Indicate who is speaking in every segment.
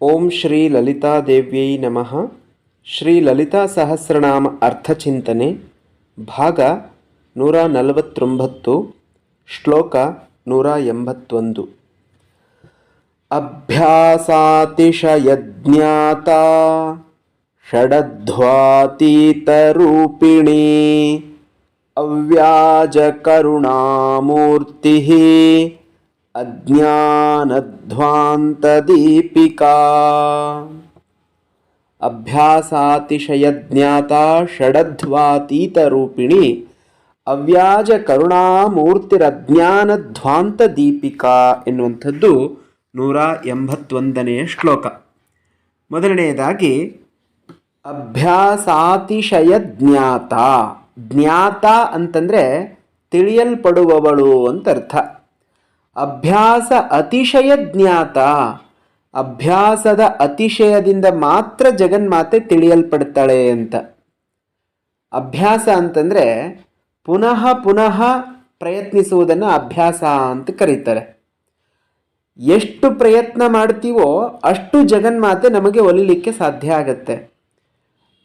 Speaker 1: ಓಂ ಶ್ರೀ ಲಲಿತಾದೇವ್ಯೈ ನಮಃ. ಶ್ರೀ ಲಲಿತಾ ಸಹಸ್ರನಾಮ ಅರ್ಥಚಿಂತನೆ ಭಾಗ ನೂರ ನಲವತ್ತೊಂಬತ್ತು, ಶ್ಲೋಕ ನೂರ ಎಂಬತ್ತೊಂದು. ಅಭ್ಯಾಸಾತಿಶಯಜ್ಞಾತ ಷಡಧ್ವಾತೀತರೂಪಿಣಿ ಅವ್ಯಾಜಕರುಣಾಮೂರ್ತಿ ಅಜ್ಞಾನಧ್ವಾಂತದೀಪಿಕಾ. ಅಭ್ಯಾಸಾತಿಶಯಜ್ಞಾತ ಷಡಧ್ವಾತೀತರೂಪಿಣಿ ಅವ್ಯಾಜ ಕರುಣಾಮೂರ್ತಿರಜ್ಞಾನಧ್ವಾಂತ ದೀಪಿಕಾ ಎನ್ನುವಂಥದ್ದು ನೂರ ಎಂಬತ್ತೊಂದನೆಯ ಶ್ಲೋಕ. ಮೊದಲನೆಯದಾಗಿ ಅಭ್ಯಾಸಾತಿಶಯ ಜ್ಞಾತ ಜ್ಞಾತ ಅಂತಂದರೆ ತಿಳಿಯಲ್ಪಡುವವಳು ಅಂತ ಅರ್ಥ ಅಭ್ಯಾಸ ಅತಿಶಯ ಜ್ಞಾತ ಅಭ್ಯಾಸದ ಅತಿಶಯದಿಂದ ಮಾತ್ರ ಜಗನ್ಮಾತೆ ತಿಳಿಯಲ್ಪಡ್ತಾಳೆ ಅಂತ. ಅಭ್ಯಾಸ ಅಂತಂದರೆ ಪುನಃ ಪುನಃ ಪ್ರಯತ್ನಿಸುವುದನ್ನು ಅಭ್ಯಾಸ ಅಂತ ಕರೀತಾರೆ. ಎಷ್ಟು ಪ್ರಯತ್ನ ಮಾಡ್ತೀವೋ ಅಷ್ಟು ಜಗನ್ಮಾತೆ ನಮಗೆ ಒಲಿಲಿಕ್ಕೆ ಸಾಧ್ಯ ಆಗತ್ತೆ.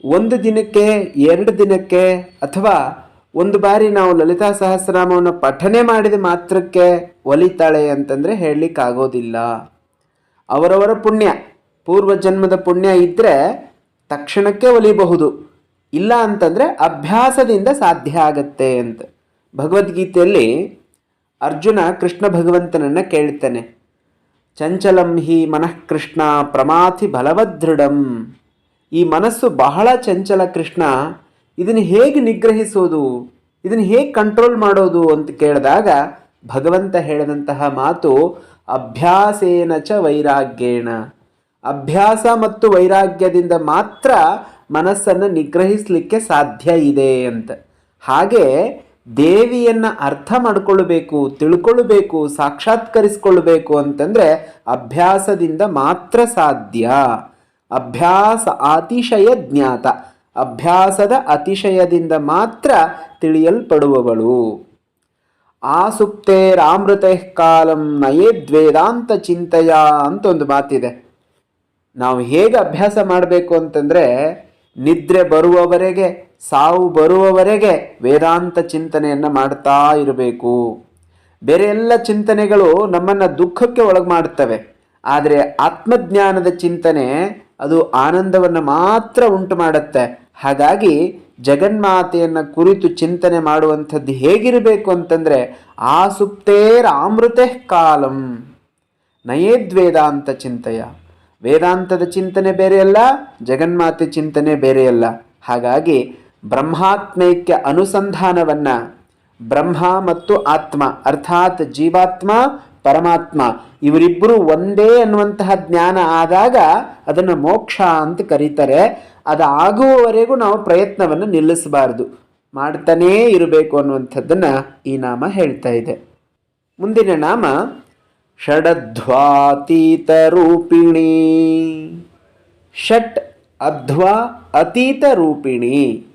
Speaker 1: ಒಂದು ದಿನಕ್ಕೆ, ಎರಡು ದಿನಕ್ಕೆ ಅಥವಾ ಒಂದು ಬಾರಿ ನಾವು ಲಲಿತಾ ಸಹಸ್ರನಾಮವನ್ನು ಪಠನೆ ಮಾಡಿದ ಮಾತ್ರಕ್ಕೆ ಒಲಿತಾಳೆ ಅಂತಂದರೆ ಹೇಳಲಿಕ್ಕಾಗೋದಿಲ್ಲ. ಅವರವರ ಪುಣ್ಯ, ಪೂರ್ವ ಜನ್ಮದ ಪುಣ್ಯ ಇದ್ದರೆ ತಕ್ಷಣಕ್ಕೆ ಒಲಿಬಹುದು. ಇಲ್ಲ ಅಂತಂದರೆ ಅಭ್ಯಾಸದಿಂದ ಸಾಧ್ಯ ಆಗತ್ತೆ ಅಂತ. ಭಗವದ್ಗೀತೆಯಲ್ಲಿ ಅರ್ಜುನ ಕೃಷ್ಣ ಭಗವಂತನನ್ನು ಕೇಳ್ತಾನೆ. ಚಂಚಲಂ ಹಿ ಮನಃ ಕೃಷ್ಣ ಪ್ರಮಾಥಿ ಬಲವದೃಢಂ. ಈ ಮನಸ್ಸು ಬಹಳ ಚಂಚಲ ಕೃಷ್ಣ ಇದನ್ನು ಹೇಗೆ ನಿಗ್ರಹಿಸೋದು? ಇದನ್ನು ಹೇಗೆ ಕಂಟ್ರೋಲ್ ಮಾಡೋದು ಅಂತ ಕೇಳಿದಾಗ ಭಗವಂತ ಹೇಳಿದಂತಹ ಮಾತು ಅಭ್ಯಾಸೇನ ಚ ವೈರಾಗ್ಯೇಣ. ಅಭ್ಯಾಸ ಮತ್ತು ವೈರಾಗ್ಯದಿಂದ ಮಾತ್ರ ಮನಸ್ಸನ್ನು ನಿಗ್ರಹಿಸಲಿಕ್ಕೆ ಸಾಧ್ಯ ಇದೆ ಅಂತ. ಹಾಗೆ ದೇವಿಯನ್ನು ಅರ್ಥ ಮಾಡಿಕೊಳ್ಳಬೇಕು ತಿಳ್ಕೊಳ್ಬೇಕು, ಸಾಕ್ಷಾತ್ಕರಿಸಿಕೊಳ್ಬೇಕು ಅಂತಂದರೆ ಅಭ್ಯಾಸದಿಂದ ಮಾತ್ರ ಸಾಧ್ಯ. ಅಭ್ಯಾಸ ಅತಿಶಯ ಜ್ಞಾತ. ಅಭ್ಯಾಸದ ಅತಿಶಯದಿಂದ ಮಾತ್ರ ತಿಳಿಯಲ್ಪಡುವವಳು. ಆಸುಪ್ತೇರಾಮೃತೆ ಕಾಲಂ ನಯೇದ್ವೇದಾಂತ ಚಿಂತೆಯ ಅಂತ ಒಂದು ಮಾತಿದೆ. ನಾವು ಹೇಗೆ ಅಭ್ಯಾಸ ಮಾಡಬೇಕು ಅಂತಂದರೆ, ನಿದ್ರೆ ಬರುವವರೆಗೆ, ಸಾವು ಬರುವವರೆಗೆ ವೇದಾಂತ ಚಿಂತನೆಯನ್ನು ಮಾಡ್ತಾ ಇರಬೇಕು. ಬೇರೆ ಎಲ್ಲ ಚಿಂತನೆಗಳು ನಮ್ಮನ್ನು ದುಃಖಕ್ಕೆ ಒಳಗೆ ಮಾಡುತ್ತವೆ ಆದರೆ ಆತ್ಮಜ್ಞಾನದ ಚಿಂತನೆ ಅದು ಆನಂದವನ್ನು ಮಾತ್ರ ಉಂಟು ಮಾಡುತ್ತೆ. ಹಾಗಾಗಿ ಜಗನ್ಮಾತೆಯನ್ನು ಕುರಿತು ಚಿಂತನೆ ಮಾಡುವಂಥದ್ದು ಹೇಗಿರಬೇಕು ಅಂತಂದರೆ ಆ ಸುಪ್ತೇರ್ ಅಮೃತೆ ಕಾಲಂ, ನಯೇದ್ವೇದಾಂತ ಚಿಂತೆಯ. ವೇದಾಂತದ ಚಿಂತನೆ ಬೇರೆಯಲ್ಲ, ಜಗನ್ಮಾತೆ ಚಿಂತನೆ ಬೇರೆಯಲ್ಲ. ಹಾಗಾಗಿ ಬ್ರಹ್ಮಾತ್ಮೈಕ್ಯ ಅನುಸಂಧಾನವನ್ನು ಬ್ರಹ್ಮ ಮತ್ತು ಆತ್ಮ, ಅರ್ಥಾತ್ ಜೀವಾತ್ಮ ಪರಮಾತ್ಮ ಇವರಿಬ್ಬರು ಒಂದೇ ಅನ್ನುವಂತಹ ಜ್ಞಾನ ಆದಾಗ ಅದನ್ನು ಮೋಕ್ಷ ಅಂತ ಕರೀತಾರೆ. ಅದಾಗುವವರೆಗೂ ನಾವು ಪ್ರಯತ್ನವನ್ನು ನಿಲ್ಲಿಸಬಾರದು. ಮಾಡ್ತಾನೇ ಇರಬೇಕು ಅನ್ನುವಂಥದ್ದನ್ನು ಈ ನಾಮ ಹೇಳ್ತಾ ಇದೆ. ಮುಂದಿನ ನಾಮ ಷಡಧ್ವಾತೀತ ರೂಪಿಣಿ ಷಟ್ ಅಧ್ವಾ ಅತೀತ ರೂಪಿಣಿ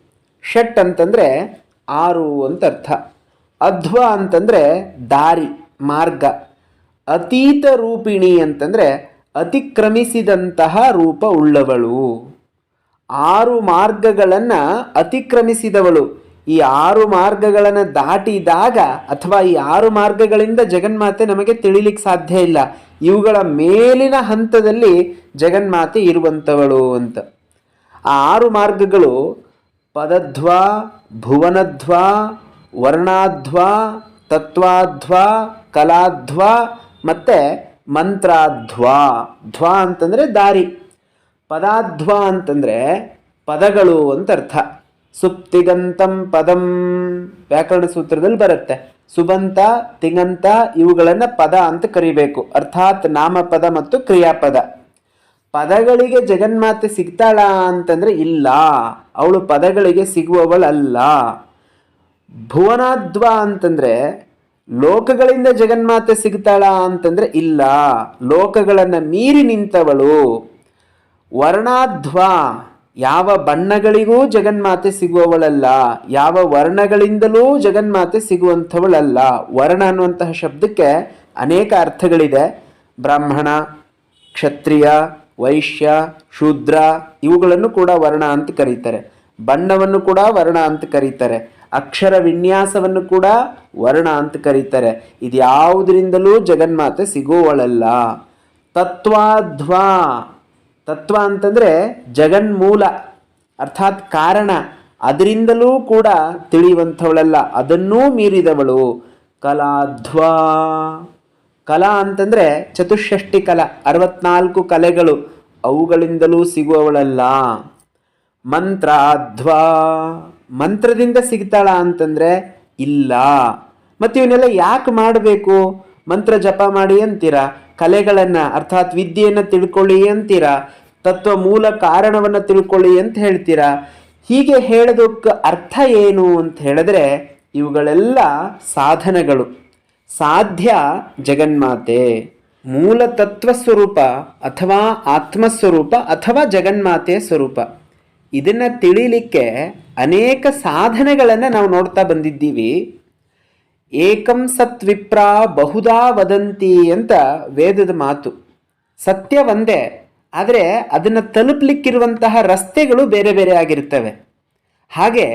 Speaker 1: ಷಟ್ ಅಂತಂದರೆ ಆರು ಅಂತ ಅರ್ಥ. ಅಧ್ವಾ ಅಂತಂದರೆ ದಾರಿ, ಮಾರ್ಗ. ಅತೀತ ರೂಪಿಣಿ ಅಂತಂದರೆ ಅತಿಕ್ರಮಿಸಿದಂತಹ ರೂಪ ಉಳ್ಳವಳು. ಆರು ಮಾರ್ಗಗಳನ್ನು ಅತಿಕ್ರಮಿಸಿದವಳು. ಈ ಆರು ಮಾರ್ಗಗಳನ್ನು ದಾಟಿದಾಗ ಅಥವಾ ಈ ಆರು ಮಾರ್ಗಗಳಿಂದ ಜಗನ್ಮಾತೆ ನಮಗೆ ತಿಳಿಲಿಕ್ಕೆ ಸಾಧ್ಯ ಇಲ್ಲ. ಇವುಗಳ ಮೇಲಿನ ಹಂತದಲ್ಲಿ ಜಗನ್ಮಾತೆ ಇರುವಂಥವಳು ಅಂತ. ಆ ಆರು ಮಾರ್ಗಗಳು ಪದಧ್ವ, ಭುವನಧ್ವ, ವರ್ಣಾಧ್ವ, ತತ್ವಾಧ್ವ, ಕಲಾಧ್ವ ಮತ್ತು ಮಂತ್ರಾಧ್ವ ಧ್ವ ಅಂತಂದರೆ ದಾರಿ. ಪದಾಧ್ವ ಅಂತಂದರೆ ಪದಗಳು ಅಂತ ಅರ್ಥ. ಸುಪ್ತಿಗಂತಂ ಪದಂ. ವ್ಯಾಕರಣ ಸೂತ್ರದಲ್ಲಿ ಬರುತ್ತೆ. ಸುಬಂತ, ತಿಂಗಂತ ಇವುಗಳನ್ನು ಪದ ಅಂತ ಕರಿಬೇಕು. ಅರ್ಥಾತ್ ನಾಮಪದ ಮತ್ತು ಕ್ರಿಯಾಪದ. ಪದಗಳಿಗೆ ಜಗನ್ಮಾತೆ ಸಿಗ್ತಾಳ ಅಂತಂದರೆ ಇಲ್ಲ. ಅವಳು ಪದಗಳಿಗೆ ಸಿಗುವವಳಲ್ಲ. ಭುವನಾಧ್ವ ಅಂತಂದ್ರೆ ಲೋಕಗಳಿಂದ ಜಗನ್ಮಾತೆ ಸಿಗ್ತಾಳ ಅಂತಂದ್ರೆ ಇಲ್ಲ. ಲೋಕಗಳನ್ನು ಮೀರಿ ನಿಂತವಳು. ವರ್ಣಾಧ್ವ, ಯಾವ ಬಣ್ಣಗಳಿಗೂ ಜಗನ್ಮಾತೆ ಸಿಗುವವಳಲ್ಲ. ಯಾವ ವರ್ಣಗಳಿಂದಲೂ ಜಗನ್ಮಾತೆ ಸಿಗುವಂಥವಳಲ್ಲ. ವರ್ಣ ಅನ್ನುವಂತಹ ಶಬ್ದಕ್ಕೆ ಅನೇಕ ಅರ್ಥಗಳಿದೆ. ಬ್ರಾಹ್ಮಣ, ಕ್ಷತ್ರಿಯ, ವೈಶ್ಯ, ಶೂದ್ರ ಇವುಗಳನ್ನು ಕೂಡ ವರ್ಣ ಅಂತ ಕರೀತಾರೆ. ಬಣ್ಣವನ್ನು ಕೂಡ ವರ್ಣ ಅಂತ ಕರೀತಾರೆ. ಅಕ್ಷರ ವಿನ್ಯಾಸವನ್ನು ಕೂಡ ವರ್ಣ ಅಂತ ಕರೀತಾರೆ. ಇದ್ಯಾವುದರಿಂದಲೂ ಜಗನ್ಮಾತೆ ಸಿಗುವವಳಲ್ಲ ತತ್ವಾಧ್ವಾ. ತತ್ವ ಅಂತಂದರೆ ಜಗನ್ಮೂಲ, ಅರ್ಥಾತ್ ಕಾರಣ. ಅದರಿಂದಲೂ ಕೂಡ ತಿಳಿಯುವಂಥವಳಲ್ಲ. ಅದನ್ನೂ ಮೀರಿದವಳು ಕಲಾಧ್ವಾ. ಕಲಾ ಅಂತಂದರೆ ಚತುಷ್ಷಷ್ಟಿ ಕಲಾ, ಅರವತ್ನಾಲ್ಕು ಕಲೆಗಳು, ಅವುಗಳಿಂದಲೂ ಸಿಗುವವಳಲ್ಲ. ಮಂತ್ರಾಧ್ವಾ. ಮಂತ್ರದಿಂದ ಸಿಗ್ತಾಳ ಅಂತಂದರೆ, ಇಲ್ಲ. ಮತ್ತು ಇವನ್ನೆಲ್ಲ ಯಾಕೆ ಮಾಡಬೇಕು? ಮಂತ್ರ ಜಪ ಮಾಡಿ ಅಂತೀರಾ? ಕಲೆಗಳನ್ನು, ಅರ್ಥಾತ್ ವಿದ್ಯೆಯನ್ನು ತಿಳ್ಕೊಳ್ಳಿ ಅಂತೀರಾ? ತತ್ವ ಮೂಲ ಕಾರಣವನ್ನು ತಿಳ್ಕೊಳ್ಳಿ ಅಂತ ಹೇಳ್ತೀರಾ? ಹೀಗೆ ಹೇಳೋದಕ್ಕೆ ಅರ್ಥ ಏನು ಅಂತ ಹೇಳಿದ್ರೆ, ಇವುಗಳೆಲ್ಲ ಸಾಧನಗಳು. ಸಾಧ್ಯ ಜಗನ್ಮಾತೆ. ಮೂಲ ತತ್ವ ಸ್ವರೂಪ ಅಥವಾ ಆತ್ಮಸ್ವರೂಪ ಅಥವಾ ಜಗನ್ಮಾತೆಯ ಸ್ವರೂಪ. ಇದನ್ನು ತಿಳಿಲಿಕ್ಕೆ ಅನೇಕ ಸಾಧನೆಗಳನ್ನು ನಾವು ನೋಡ್ತಾ ಬಂದಿದ್ದೀವಿ. ಏಕಂ ಸತ್ವಿಪ್ರಾ ಬಹುದಾ ವದಂತಿ ಅಂತ ವೇದದ ಮಾತು. ಸತ್ಯ ಒಂದೇ, ಆದರೆ ಅದನ್ನು ತಲುಪಲಿಕ್ಕಿರುವಂತಹ ರಸ್ತೆಗಳು ಬೇರೆ ಬೇರೆ ಆಗಿರ್ತವೆ. ಹಾಗೆ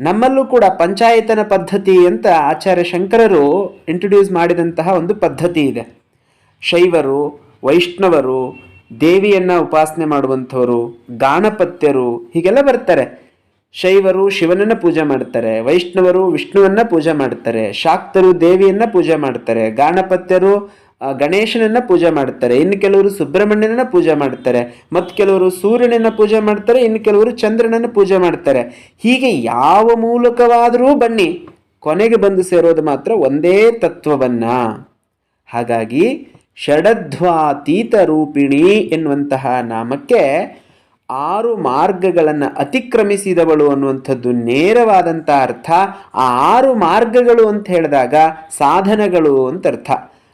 Speaker 1: ನಮ್ಮಲ್ಲೂ ಕೂಡ ಪಂಚಾಯತನ ಪದ್ಧತಿ ಅಂತ ಆಚಾರ್ಯ ಶಂಕರರು ಇಂಟ್ರೊಡ್ಯೂಸ್ ಮಾಡಿದಂತಹ ಒಂದು ಪದ್ಧತಿ ಇದೆ. ಶೈವರು, ವೈಷ್ಣವರು ದೇವಿಯನ್ನು ಉಪಾಸನೆ ಮಾಡುವಂಥವರು, ಗಾಣಪತ್ಯರು, ಹೀಗೆಲ್ಲ ಬರ್ತಾರೆ. ಶೈವರು ಶಿವನನ್ನ ಪೂಜೆ ಮಾಡ್ತಾರೆ, ವೈಷ್ಣವರು ವಿಷ್ಣುವನ್ನ ಪೂಜೆ ಮಾಡ್ತಾರೆ, ಶಾಕ್ತರು ದೇವಿಯನ್ನ ಪೂಜೆ ಮಾಡ್ತಾರೆ, ಗಾಣಪತ್ಯರು ಗಣೇಶನನ್ನ ಪೂಜೆ ಮಾಡ್ತಾರೆ, ಇನ್ನು ಕೆಲವರು ಸುಬ್ರಹ್ಮಣ್ಯನನ್ನ ಪೂಜೆ ಮಾಡ್ತಾರೆ, ಮತ್ತು ಕೆಲವರು ಸೂರ್ಯನನ್ನ ಪೂಜೆ ಮಾಡ್ತಾರೆ, ಇನ್ನು ಕೆಲವರು ಚಂದ್ರನನ್ನ ಪೂಜೆ ಮಾಡ್ತಾರೆ. ಹೀಗೆ ಯಾವ ಮೂಲಕವಾದರೂ ಬನ್ನಿ, ಕೊನೆಗೆ ಬಂದು ಸೇರೋದು ಮಾತ್ರ ಒಂದೇ ತತ್ವವನ್ನ. ಹಾಗಾಗಿ ಷಡಧ್ವಾತೀತ ರೂಪಿಣಿ ಎನ್ನುವಂತಹ ನಾಮಕ್ಕೆ ಆರು ಮಾರ್ಗಗಳನ್ನು ಅತಿಕ್ರಮಿಸಿದವಳು ಅನ್ನುವಂಥದ್ದು ನೇರವಾದಂಥ ಅರ್ಥ. ಆ ಆರು ಮಾರ್ಗಗಳು ಅಂತ ಹೇಳಿದಾಗ ಸಾಧನಗಳು ಅಂತ ಅರ್ಥ.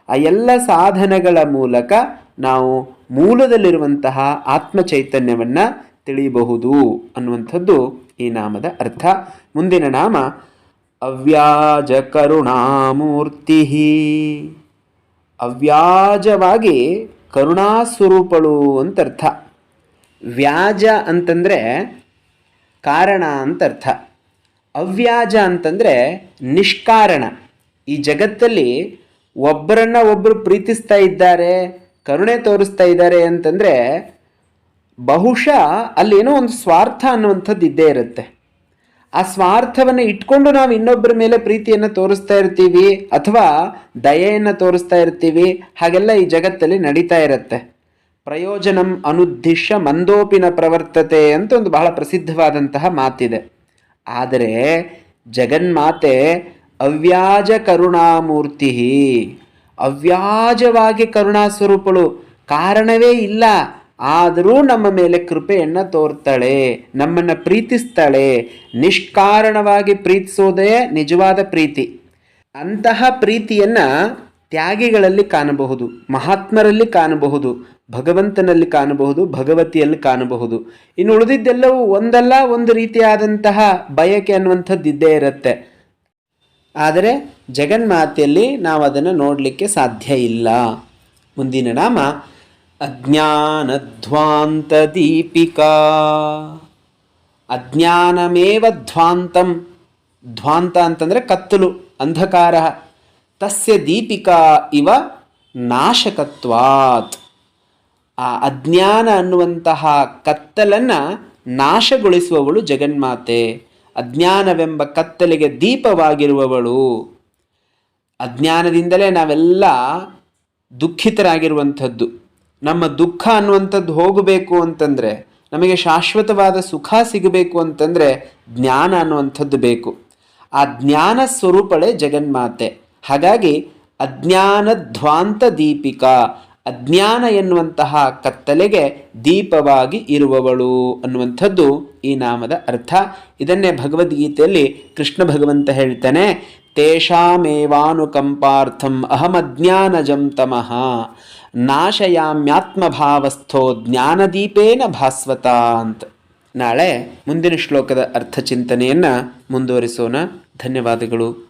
Speaker 1: ಆ ಎಲ್ಲ ಸಾಧನಗಳ ಮೂಲಕ ನಾವು ಮೂಲದಲ್ಲಿರುವಂತಹ ಆತ್ಮ ಚೈತನ್ಯವನ್ನು ತಿಳಿಯಬಹುದು ಅನ್ನುವಂಥದ್ದು ಈ ನಾಮದ ಅರ್ಥ. ಮುಂದಿನ ನಾಮ ಅವ್ಯಾಜ ಕರುಣಾಮೂರ್ತಿ ಅವ್ಯಾಜವಾಗಿ ಕರುಣಾಸ್ವರೂಪಳು ಅಂತ ಅರ್ಥ ವ್ಯಾಜ ಅಂತಂದರೆ ಕಾರಣ ಅಂತ ಅರ್ಥ ಅವ್ಯಾಜ ಅಂತಂದರೆ ನಿಷ್ಕಾರಣ. ಈ ಜಗತ್ತಲ್ಲಿ ಒಬ್ಬರನ್ನ ಒಬ್ಬರು ಪ್ರೀತಿಸ್ತಾ ಇದ್ದಾರೆ, ಕರುಣೆ ತೋರಿಸ್ತಾ ಇದ್ದಾರೆ ಅಂತಂದರೆ ಬಹುಶಃ ಅಲ್ಲೇನೋ ಒಂದು ಸ್ವಾರ್ಥ ಅನ್ನುವಂಥದ್ದು ಇದ್ದೇ ಇರುತ್ತೆ. ಆ ಸ್ವಾರ್ಥವನ್ನು ಇಟ್ಕೊಂಡು ನಾವು ಇನ್ನೊಬ್ಬರ ಮೇಲೆ ಪ್ರೀತಿಯನ್ನು ತೋರಿಸ್ತಾ ಇರ್ತೀವಿ ಅಥವಾ ದಯೆಯನ್ನು ತೋರಿಸ್ತಾ ಇರ್ತೀವಿ, ಹಾಗೆಲ್ಲ ಈ ಜಗತ್ತಲ್ಲಿ ನಡೀತಾ ಇರುತ್ತೆ. ಪ್ರಯೋಜನಂ ಅನುದ್ದಿಶ್ಯ ಮಂದೋಪಿನ ಪ್ರವರ್ತತೆ ಅಂತ ಒಂದು ಬಹಳ ಪ್ರಸಿದ್ಧವಾದಂತಹ ಮಾತಿದೆ. ಆದರೆ ಜಗನ್ಮಾತೆ ಅವ್ಯಾಜ ಕರುಣಾಮೂರ್ತಿ ಅವ್ಯಾಜವಾಗಿ ಕರುಣಾ ಸ್ವರೂಪಳು ಕಾರಣವೇ ಇಲ್ಲ. ಆದರೂ ನಮ್ಮ ಮೇಲೆ ಕೃಪೆಯನ್ನು ತೋರ್ತಾಳೆ, ನಮ್ಮನ್ನು ಪ್ರೀತಿಸ್ತಾಳೆ. ನಿಷ್ಕಾರಣವಾಗಿ ಪ್ರೀತಿಸೋದೇ ನಿಜವಾದ ಪ್ರೀತಿ. ಅಂತಹ ಪ್ರೀತಿಯನ್ನು ತ್ಯಾಗಿಗಳಲ್ಲಿ ಕಾಣಬಹುದು, ಮಹಾತ್ಮರಲ್ಲಿ ಕಾಣಬಹುದು, ಭಗವಂತನಲ್ಲಿ ಕಾಣಬಹುದು, ಭಗವತಿಯಲ್ಲಿ ಕಾಣಬಹುದು. ಇನ್ನು ಉಳಿದಿದ್ದೆಲ್ಲವೂ ಒಂದಲ್ಲ, ಒಂದು ರೀತಿಯಾದಂತಹ ಬಯಕೆ ಅನ್ನುವಂಥದ್ದು ಇದ್ದೇ ಇರುತ್ತೆ. ಆದರೆ ಜಗನ್ಮಾತೆಯಲ್ಲಿ ನಾವು ಅದನ್ನು ನೋಡಲಿಕ್ಕೆ ಸಾಧ್ಯ ಇಲ್ಲ. ಮುಂದಿನ ನಾಮ ಅಜ್ಞಾನಧ್ವಾಂತ ದೀಪಿಕಾ ಅಜ್ಞಾನಮೇವ ಧ್ವಾಂತಂ. ಧ್ವಾಂತ ಅಂತಂದರೆ ಕತ್ತಲು, ಅಂಧಕಾರ. ತಸ್ಯ ದೀಪಿಕಾ ಇವ ನಾಶಕತ್ವಾತ್. ಆ ಅಜ್ಞಾನ ಅನ್ನುವಂತಹ ಕತ್ತಲನ್ನು ನಾಶಗೊಳಿಸುವವಳು ಜಗನ್ಮಾತೆ. ಅಜ್ಞಾನವೆಂಬ ಕತ್ತಲಿಗೆ ದೀಪವಾಗಿರುವವಳು. ಅಜ್ಞಾನದಿಂದಲೇ ನಾವೆಲ್ಲ ದುಃಖಿತರಾಗಿರುವಂಥದ್ದು. ನಮ್ಮ ದುಃಖ ಅನ್ನುವಂಥದ್ದು ಹೋಗಬೇಕು ಅಂತಂದರೆ, ನಮಗೆ ಶಾಶ್ವತವಾದ ಸುಖ ಸಿಗಬೇಕು ಅಂತಂದರೆ ಜ್ಞಾನ ಅನ್ನುವಂಥದ್ದು ಬೇಕು. ಆ ಜ್ಞಾನ ಸ್ವರೂಪಳೆ ಜಗನ್ಮಾತೆ. ಹಾಗಾಗಿ ಅಜ್ಞಾನ ಧ್ವಾಂತ ದೀಪಿಕಾ, ಅಜ್ಞಾನ ಎನ್ನುವಂತಹ ಕತ್ತಲೆಗೆ ದೀಪವಾಗಿ ಇರುವವಳು ಅನ್ನುವಂಥದ್ದು ಈ ನಾಮದ ಅರ್ಥ. ಇದನ್ನೇ ಭಗವದ್ಗೀತೆಯಲ್ಲಿ ಕೃಷ್ಣ ಭಗವಂತ ಹೇಳ್ತಾನೆ, ತೇಷಾಮೇವಾನುಕಂಪಾರ್ಥಂ ಅಹಮಜ್ಞಾನಜಂ ತಮಃ. ನಾಶಯಾಮ್ಯಾತ್ಮಭಾವಸ್ಥೋ ಜ್ಞಾನದೀಪೇನ ಭಾಸ್ವತ ಅಂತ. ನಾಳೆ ಮುಂದಿನ ಶ್ಲೋಕದ ಅರ್ಥ ಚಿಂತನೆಯನ್ನು ಮುಂದುವರಿಸೋಣ. ಧನ್ಯವಾದಗಳು.